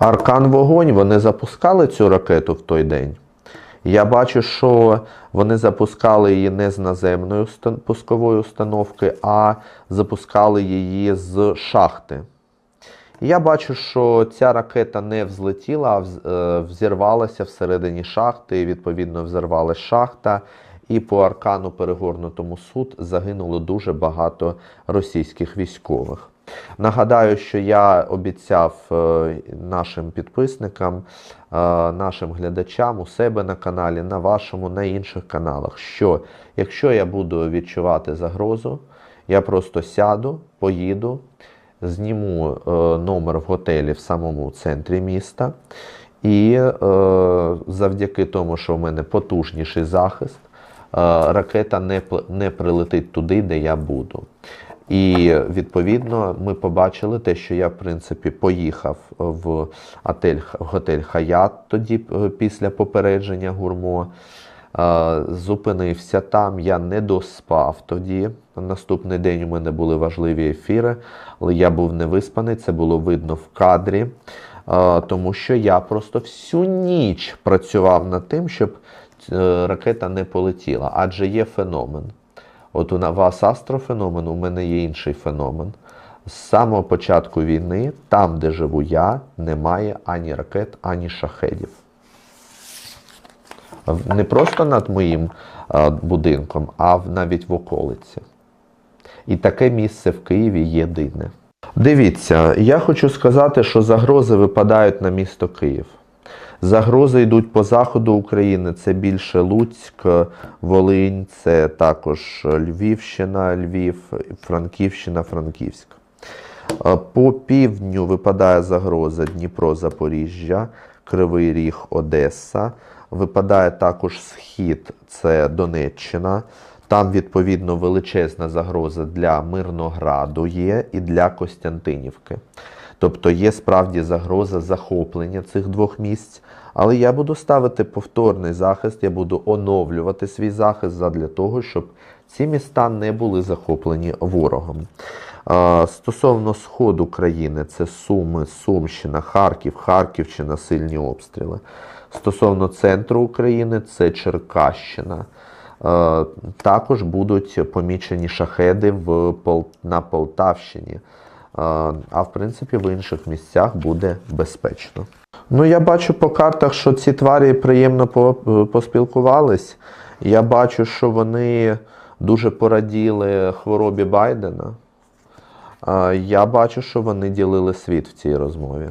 Аркан Вогонь вони запускали цю ракету в той день. Я бачу, що вони запускали її не з наземної пускової установки, а запускали її з шахти. Я бачу, що ця ракета не взлетіла, а е, взірвалася всередині шахти, і відповідно взорвалась шахта. І по аркану перегорнутому суд загинуло дуже багато російських військових. Нагадаю, що я обіцяв е, нашим підписникам, е, нашим глядачам у себе на каналі, на вашому, на інших каналах, що якщо я буду відчувати загрозу, я просто сяду, поїду, зніму е, номер в готелі в самому центрі міста. І завдяки тому, що в мене потужніший захист, ракета не прилетить туди, де я буду. І відповідно ми побачили те, що я, в принципі, поїхав в готель, в готель Хаят тоді е, після попередження гурмо. Е, Зупинився там, я не доспав тоді. Наступний день у мене були важливі ефіри, але я був невиспаний, це було видно в кадрі, е, тому що я просто всю ніч працював над тим, щоб ракета не полетіла, адже є феномен. От у вас астрофеномен, у мене є інший феномен. З самого початку війни, там, де живу я, немає ані ракет, ані шахедів. Не просто над моїм будинком, а навіть в околиці. І таке місце в Києві єдине. Дивіться, я хочу сказати, що загрози випадають на місто Київ. Загрози йдуть по заходу України. Це більше Луцьк, Волинь, це також Львівщина, Львів, Франківщина, Франківськ. Е, По півдню випадає загроза Дніпро, Запоріжжя, Кривий Ріг, Одеса. Випадає також схід, це Донеччина. Там, відповідно, величезна загроза для Мирнограду є і для Костянтинівки. Тобто є справді загроза захоплення цих двох місць. Але я буду ставити повторний захист, я буду оновлювати свій захист задля того, щоб ці міста не були захоплені ворогом. Стосовно сходу країни, це Суми, Сумщина, Харків, Харківщина, сильні обстріли. Стосовно центру України, це Черкащина. Також будуть помічені шахеди в на Полтавщині. А в принципі в інших місцях буде безпечно. Ну, я бачу по картах, що ці тварі приємно по- поспілкувались. Я бачу, що вони дуже пораділи хворобі Байдена. Я бачу, що вони ділили світ в цій розмові.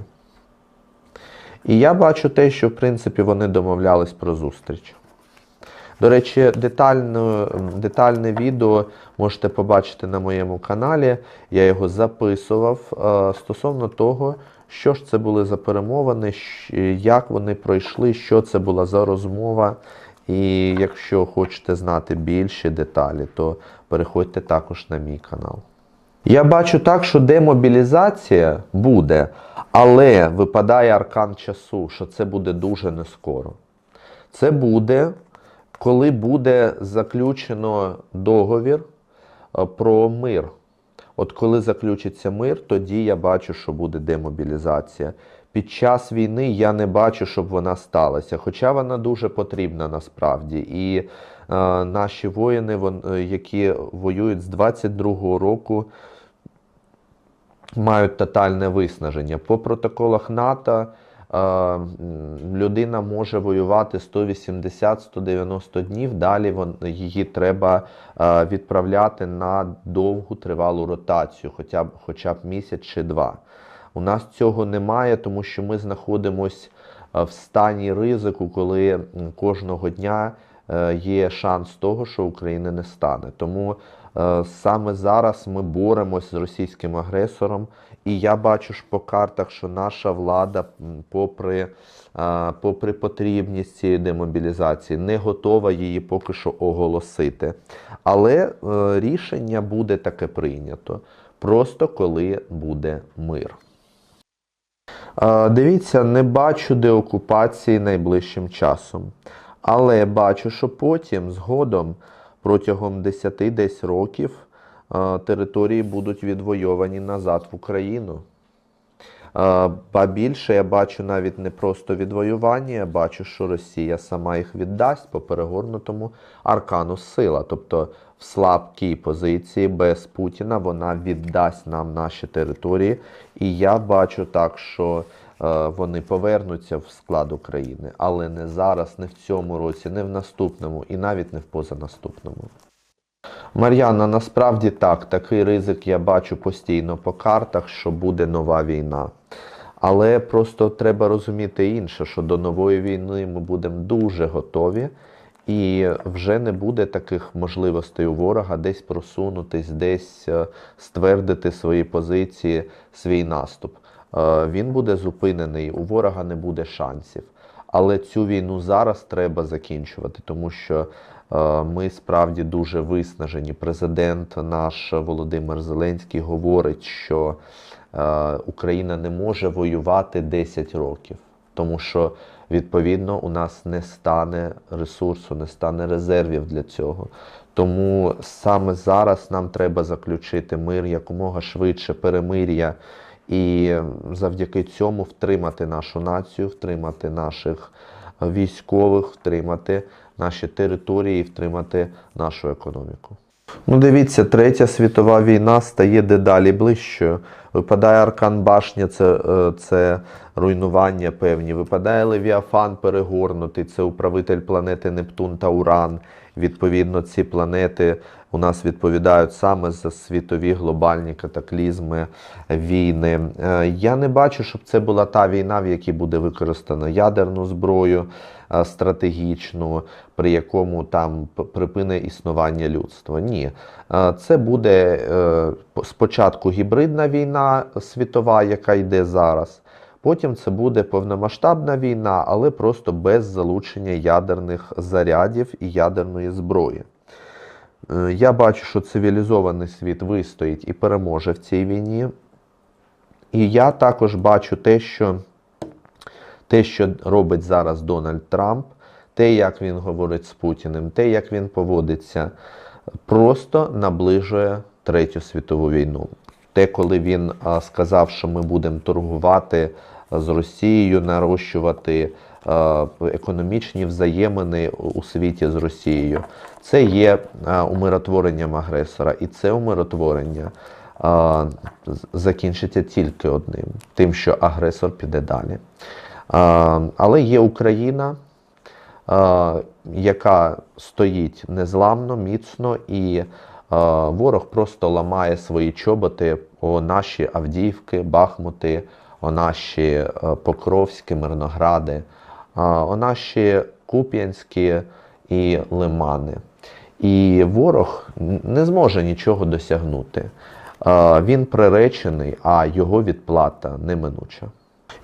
І я бачу те, що в принципі вони домовлялись про зустріч. До речі, детальне, детальне відео можете побачити на моєму каналі. Я його записував е, стосовно того, що ж це були за перемовини, як вони пройшли, що це була за розмова. І якщо хочете знати більші деталі, то переходьте також на мій канал. Я бачу так, що демобілізація буде, але випадає аркан часу, що це буде дуже нескоро. Це буде, коли буде заключено договір е, про мир. От коли заключиться мир, тоді я бачу, що буде демобілізація. Під час війни я не бачу, щоб вона сталася, хоча вона дуже потрібна насправді. І е, наші воїни, вон, е, які воюють з 22-го року, мають тотальне виснаження. По протоколах НАТО людина може воювати 180-190 днів. Далі її треба е, відправляти на довгу тривалу ротацію, хоча б, хоча б місяць чи два. У нас цього немає, тому що ми знаходимося в стані ризику, коли кожного дня е, є шанс того, що України не стане. Тому е, саме зараз ми боремось з російським агресором, і я бачу ж по картах, що наша влада, попри, е, попри потрібність цієї демобілізації, не готова її поки що оголосити. Але е, рішення буде таке прийнято. Просто коли буде мир. Е, Дивіться, не бачу деокупації найближчим часом. Але бачу, що потім, згодом, протягом 10 десь років, е, території будуть відвойовані назад в Україну. Е, Ба більше я бачу навіть не просто відвоювання, я бачу, що Росія сама їх віддасть по перегорнутому аркану сила. Тобто в слабкій позиції без Путіна вона віддасть нам наші території. І я бачу так, що вони повернуться в склад України, але не зараз, не в цьому році, не в наступному і навіть не в позанаступному. Мар'яна, насправді так, такий ризик я бачу постійно по картах, що буде нова війна. Але просто треба розуміти інше, що до нової війни ми будемо дуже готові, і вже не буде таких можливостей у ворога десь просунутись, десь е, ствердити свої позиції, свій наступ. Е, Він буде зупинений, у ворога не буде шансів. Але цю війну зараз треба закінчувати, тому що е, ми справді дуже виснажені. Президент наш Володимир Зеленський говорить, що е, Україна не може воювати 10 років, тому що відповідно у нас не стане ресурсу, не стане резервів для цього. Тому саме зараз нам треба заключити мир якомога швидше, перемир'я. І завдяки цьому втримати нашу націю, втримати наших військових, втримати наші території, втримати нашу економіку. Ну, дивіться, третя світова війна стає дедалі ближчою. Випадає аркан башня, це, е, це руйнування певні. Випадає Левіафан перегорнутий, це управитель планети Нептун та Уран. Відповідно, ці планети у нас відповідають саме за світові глобальні катаклізми, війни. Е, Я не бачу, щоб це була та війна, в якій буде використано ядерну зброю е, стратегічну, при якому там припине існування людства. Ні, це буде спочатку гібридна війна світова, яка йде зараз. Потім це буде повномасштабна війна, але просто без залучення ядерних зарядів і ядерної зброї. Е, Я бачу, що цивілізований світ вистоїть і переможе в цій війні. І я також бачу те, що те, що робить зараз Дональд Трамп, те, як він говорить з Путіним, те, як він поводиться, просто наближує Третю світову війну. Те, коли він сказав, що ми будемо торгувати з Росією, нарощувати е, економічні взаємини у світі з Росією, це є е, умиротворенням агресора, і це умиротворення е, закінчиться тільки одним: тим, що агресор піде далі. Е, Але є Україна, е, яка стоїть незламно, міцно, і е, ворог просто ламає свої чоботи о наші Авдіївки, Бахмути, о наші е, Покровські, Мирногради, о наші Куп'янські і Лимани. І ворог не зможе нічого досягнути. Він приречений, а його відплата неминуча.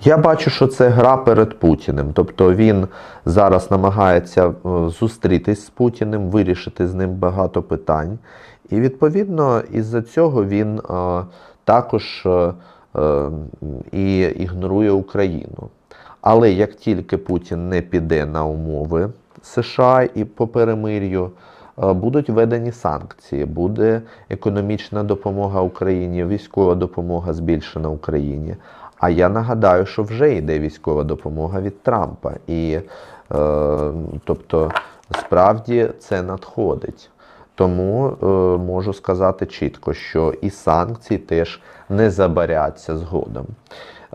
Я бачу, що це гра перед Путіним. Тобто він зараз намагається е, зустрітись з Путіним, вирішити з ним багато питань. І відповідно із-за цього він е, також е, і ігнорує Україну. Але як тільки Путін не піде на умови США і по перемир'ю, будуть введені санкції, буде економічна допомога Україні, військова допомога збільшена Україні. А я нагадаю, що вже йде військова допомога від Трампа. І е, тобто, справді це надходить. Тому е, можу сказати чітко, що і санкції теж не забаряться згодом.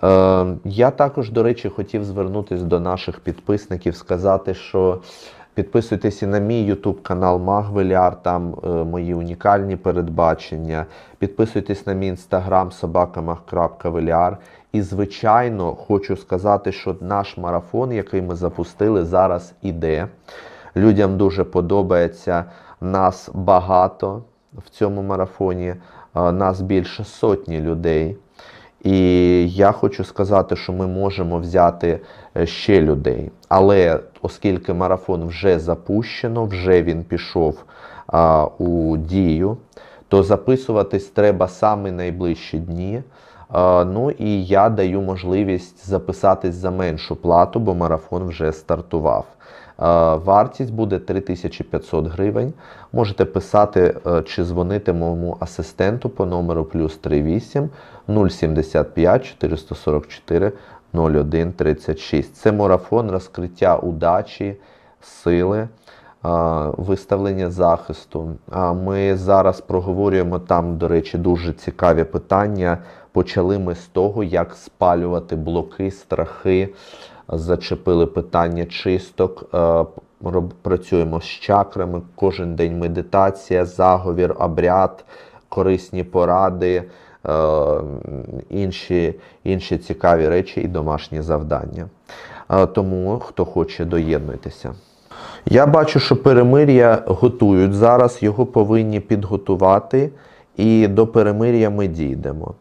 Е, я також, до речі, хотів звернутися до наших підписників, сказати, що підписуйтесь і на мій YouTube канал Магвеляр, там е, мої унікальні передбачення. Підписуйтесь на мій інстаграм собакамах.веляр. І, звичайно, хочу сказати, що наш марафон, який ми запустили, зараз іде. Людям дуже подобається. Нас багато в цьому марафоні, е, нас більше сотні людей. І я хочу сказати, що ми можемо взяти е, ще людей. Але оскільки марафон вже запущено, вже він пішов а, у дію, то записуватись треба саме найближчі дні. Ну і я даю можливість записатись за меншу плату, бо марафон вже стартував. Вартість буде 3500 гривень. Можете писати е, чи дзвонити моєму асистенту по номеру плюс 38 075 444 01 36. Це марафон розкриття удачі, сили, виставлення захисту. Ми зараз проговорюємо там, до речі, дуже цікаві питання. Почали ми з того, як спалювати блоки, страхи. Зачепили питання чисток. е, Працюємо з чакрами. Кожен день медитація, заговір, обряд, корисні поради, е, інші, інші цікаві речі і домашні завдання. Е, Тому, хто хоче, доєднуйтеся. Я бачу, що перемир'я готують зараз, його повинні підготувати, і до перемир'я ми дійдемо.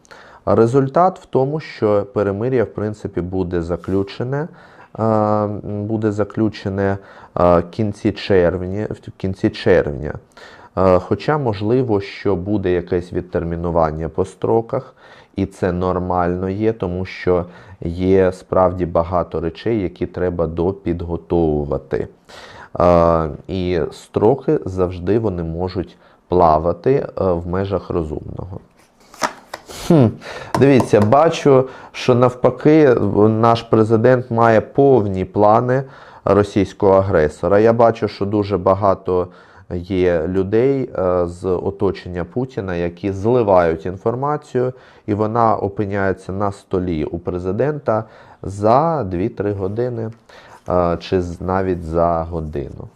Результат в тому, що перемир'я, в принципі, буде заключене. Буде заключене кінці червня, в кінці червня. Хоча, можливо, що буде якесь відтермінування по строках, і це нормально є, тому що є справді багато речей, які треба допідготовувати. І строки завжди вони можуть плавати е, в межах розумного. Хм, дивіться, бачу, що навпаки наш президент має повні плани російського агресора. Я бачу, що дуже багато є людей е, з оточення Путіна, які зливають інформацію, і вона опиняється на столі у президента за 2-3 години чи навіть за годину.